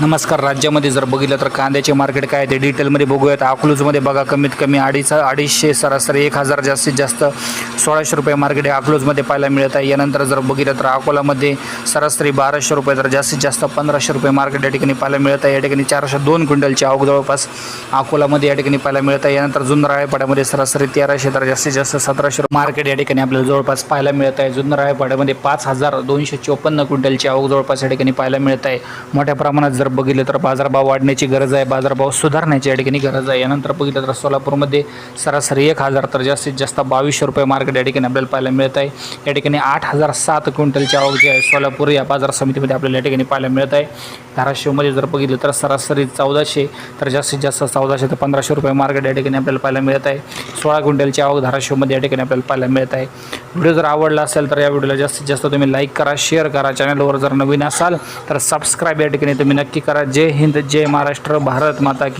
नमस्कार राज्यामध्ये जर बघितलं तर कांद्याचे मार्केट काय आहे ते डिटेलमध्ये बघूयात. अकलूजमध्ये बघा कमीत कमी अडीच अडीचशे सरासरी एक हजार जास्तीत जास्त सोळाशे रुपये मार्केट हे अकलूजमध्ये पाहायला मिळत आहे. यानंतर जर बघितलं तर अकोलामध्ये सरासरी बाराशे रुपये तर जास्तीत जास्त पंधराशे रुपये मार्केट या ठिकाणी पाहायला मिळत आहे. या ठिकाणी चारशे दोन क्विंटलची आवक जवळपास अकोलामध्ये या ठिकाणी पाहायला मिळत आहे. यानंतर जुन्नराळेपाड्यामध्ये सरासरी तेराशे तर जास्तीत जास्त सतराशे रुपये मार्केट या ठिकाणी आपल्याला जवळपास पाहायला मिळत आहे. जुन्नराळेपाड्यामध्ये पाच हजार दोनशे चोपन्न क्विंटलची आवक जवळपास या ठिकाणी पाहायला मिळत आहे. मोठ्या प्रमाणात जर बघितलं तर बाजारभाव वाढण्याची गरज आहे. बाजारभाव सुधारण्याची या ठिकाणी गरज आहे. यानंतर बघितलं तर सोलापूरमध्ये सरासरी एक हजार तर जास्तीत जास्त बावीसशे रुपये मार्केट या ठिकाणी आपल्याला पाहायला मिळत आहे. या ठिकाणी आठ हजार सात क्विंटलची आवक जी आहे सोलापूर या बाजार समितीमध्ये आपल्याला या ठिकाणी पाहायला मिळत आहे. धाराशिवमध्ये जर बघितलं तर सरासरी चौदाशे तर जास्तीत जास्त चौदाशे ते पंधराशे रुपये मार्केट या ठिकाणी आपल्याला पाहायला मिळत आहे. सोळा क्विंटलची आवक धाराशिवमध्ये या ठिकाणी आपल्याला पाहायला मिळत आहे. व्हिडिओ जर आवडला असेल तर या व्हिडिओला जास्तीत जास्त तुम्ही लाईक करा शेअर करा. चॅनलवर जर नवीन असाल तर सबस्क्राईब या ठिकाणी तुम्ही नक्की करा. जय हिंद जय महाराष्ट्र भारत माता की